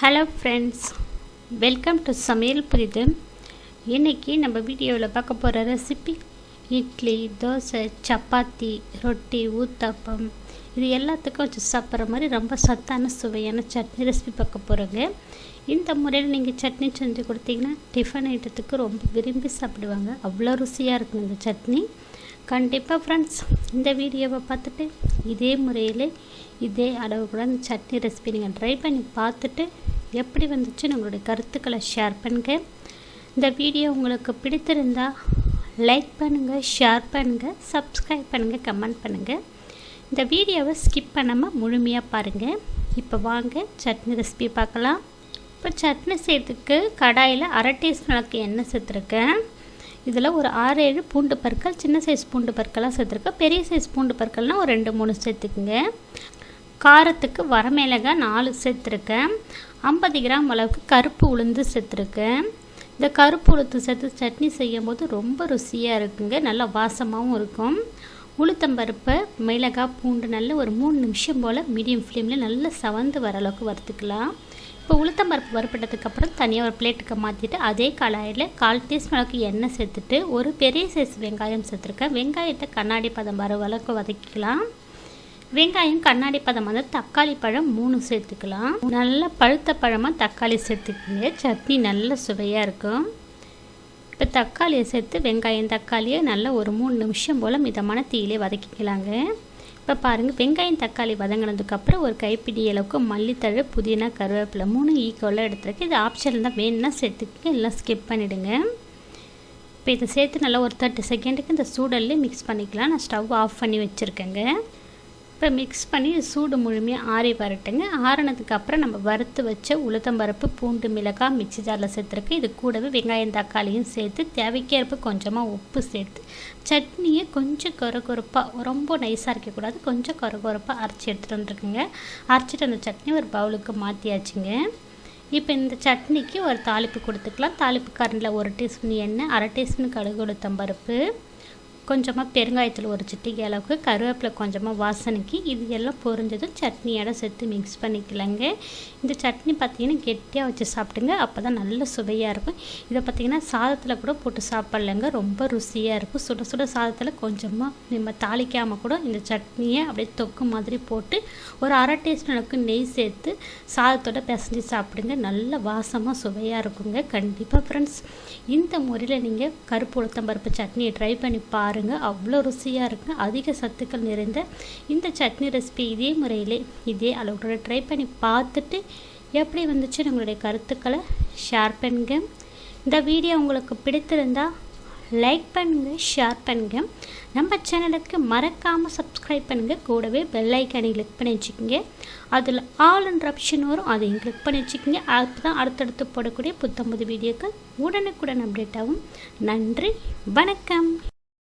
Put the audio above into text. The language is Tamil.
ஹலோ ஃப்ரெண்ட்ஸ் வெல்கம் டு சமையல் புரிது இன்றைக்கி நம்ம வீடியோவில் பார்க்க போகிற ரெசிபி இட்லி தோசை சப்பாத்தி ரொட்டி ஊத்தப்பம் இது எல்லாத்துக்கும் வச்சு சாப்பிட்ற மாதிரி ரொம்ப சத்தான சுவையான சட்னி ரெசிபி பார்க்க போகிறோங்க இந்த முறையில் நீங்கள் சட்னி செஞ்சு கொடுத்தீங்கன்னா டிஃபன் ஐட்டத்துக்கு ரொம்ப விரும்பி சாப்பிடுவாங்க. அவ்வளோ ருசியாக இருக்கும் இந்த சட்னி. கண்டிப்பாக ஃப்ரெண்ட்ஸ் இந்த வீடியோவை பார்த்துட்டு இதே முறையில் இதே அளவு கூட சட்னி ரெசிபி நீங்கள் ட்ரை பண்ணி பார்த்துட்டு எப்படி வந்துச்சுன்னு உங்களுடைய கருத்துக்களை ஷேர் பண்ணுங்கள் இந்த வீடியோ உங்களுக்கு பிடித்திருந்தால் லைக் பண்ணுங்கள் ஷேர் பண்ணுங்கள் சப்ஸ்கிரைப் பண்ணுங்கள் கமெண்ட் பண்ணுங்கள் இந்த வீடியோவை ஸ்கிப் பண்ணாமல் முழுமையாக பாருங்கள் இப்போ வாங்க சட்னி ரெசிபி பார்க்கலாம். இப்போ சட்னி செய்யறதுக்கு கடாயில் அரை டீஸ்பூனுக்கு எண்ணெய் சேர்த்துருக்கேன். இதில் ஒரு ஆறு ஏழு பூண்டு பற்கள் சின்ன சைஸ் பூண்டு பற்களாக சேர்த்துருக்கேன் பெரிய சைஸ் பூண்டு பற்கள்னால் ஒரு ரெண்டு மூணு சேர்த்துக்குங்க. காரத்துக்கு வரமிளகாய் நாலு சேர்த்துருக்கேன். ஐம்பது கிராம் அளவுக்கு கருப்பு உளுந்து சேர்த்துருக்கேன். இந்த கருப்பு உளுத்து சேர்த்து சட்னி செய்யும் போது ரொம்ப ருசியாக இருக்குங்க. நல்லா வாசமாகவும் இருக்கும். உளுத்தம்பருப்பை மிளகாய் பூண்டு நல்ல ஒரு மூணு நிமிஷம் போல் மீடியம் ஃப்ளேமில் நல்லா சவந்து வர அளவுக்கு வறுத்துக்கலாம். இப்போ உளுத்தம்பருப்பு வறுப்பட்டதுக்கப்புறம் தனியாக ஒரு பிளேட்டுக்கு மாற்றிட்டு அதே கலாயில் கால் டீஸ்பூன் அளவுக்கு எண்ணெய் சேர்த்துட்டு ஒரு பெரிய சைஸ் வெங்காயம் சேர்த்துருக்கேன். வெங்காயத்தை கண்ணாடி பதம் வர அளவுக்கு வதக்கிக்கலாம். வெங்காயம் கண்ணாடி பதம் வந்து தக்காளி பழம் மூணு சேர்த்துக்கலாம். நல்லா பழுத்த பழமாக தக்காளி சேர்த்துக்கங்க. சட்னி நல்ல சுவையாக இருக்கும். இப்போ தக்காளியை சேர்த்து வெங்காயம் தக்காளியை நல்லா ஒரு மூணு நிமிஷம் போல் மிதமான தீயிலே வதக்கிக்கலாங்க. இப்போ பாருங்கள் வெங்காயம் தக்காளி வதங்கினதுக்கப்புறம் ஒரு கைப்பிடி அளவுக்கு மல்லித்தழை புதினா கருவேப்பிலை மூணு ஈக்குவலாக எடுத்துருக்கு இது ஆப்ஷன் தான் வேணும்னா சேர்த்துக்க எல்லாம் ஸ்கிப் பண்ணிவிடுங்க இப்போ இதை சேர்த்து நல்லா ஒரு தேர்ட்டி செகண்டுக்கு இந்த சூடல்லே மிக்ஸ் பண்ணிக்கலாம். நான் ஸ்டவ் ஆஃப் பண்ணி வச்சுருக்கேங்க. இப்போ மிக்ஸ் பண்ணி சூடு முழுமையாக ஆறி வரட்டுங்க. ஆறினதுக்கு அப்புறம் நம்ம வறுத்து வச்ச உளுத்தம்பருப்பு பூண்டு மிளகாய் மிக்சி ஜாரில் சேர்த்துருக்கு இது கூடவே வெங்காயம் தக்காளியும் சேர்த்து தேவைக்கேற்ப கொஞ்சமாக உப்பு சேர்த்து சட்னியை கொஞ்சம் கொரகொரப்பாக ரொம்ப நைஸாக இருக்கக்கூடாது கொஞ்சம் கொரகொரப்பாக அரைச்சி எடுத்துகிட்டு வந்துருக்குங்க. அரைச்சிட்டு அந்த சட்னி ஒரு பவுலுக்கு மாற்றியாச்சுங்க இப்போ இந்த சட்னிக்கு ஒரு தாளிப்பு கொடுத்துக்கலாம். தாளிப்பு கரண்டில் ஒரு டீஸ்பூன் எண்ணெய் அரை டீஸ்பூன் கடுகு உளுத்தம்பருப்பு கொஞ்சமாக பெருங்காயத்தில் ஒரு சிட்டிக்கு அளவுக்கு கருவேப்பிலை கொஞ்சமாக வாசனைக்கு இது எல்லாம் பொரிஞ்சதும் சட்னியோட சேர்த்து மிக்ஸ் பண்ணிக்கலாங்க. இந்த சட்னி பார்த்திங்கன்னா கெட்டியாக வச்சு சாப்பிடுங்க அப்போ தான் நல்ல சுவையாக இருக்கும். இதை பார்த்திங்கன்னா சாதத்தில் கூட போட்டு சாப்பிட்லங்க ரொம்ப ருசியாக இருக்கும். சுட சுட சாதத்தில் கொஞ்சமாக நம்ம தாளிக்காமல் கூட இந்த சட்னியை அப்படியே தொக்கு மாதிரி போட்டு ஒரு அரை டேஸ்ட் அளவுக்கு நெய் சேர்த்து சாதத்தோட பிசைஞ்சு சாப்பிடுங்க நல்ல வாசமாக சுவையாக இருக்குங்க. கண்டிப்பாக ஃப்ரெண்ட்ஸ் இந்த முறையில் நீங்கள் கருப்பு உளுத்தம்பருப்பு சட்னியை ட்ரை பண்ணி பாருங்கள் பாருங்கள் அவ்வளோ ருசியாக இருக்குங்க அதிக சத்துக்கள் நிறைந்த இந்த சட்னி ரெசிபி இதே முறையில் இதே அளவுகளோட ட்ரை பண்ணி பார்த்துட்டு எப்படி வந்துச்சு உங்களுடைய கருத்துக்களை ஷேர் பண்ணுங்க. இந்த வீடியோ உங்களுக்கு பிடித்திருந்தால் லைக் பண்ணுங்கள் ஷேர் பண்ணுங்கள் நம்ம சேனலுக்கு மறக்காமல் சப்ஸ்கிரைப் பண்ணுங்கள் கூடவே பெல் ஐக்கானை கிளிக் பண்ணி வச்சுக்கோங்க. அதில் ஆல் அண்ட் ஆப்ஷன் வரும். அதையும் கிளிக் பண்ணி வச்சுக்கோங்க. அப்போ தான் அடுத்தடுத்து போடக்கூடிய புத்தம்பது வீடியோக்கள் உடனுக்குடன் அப்டேட் ஆகும். நன்றி வணக்கம்.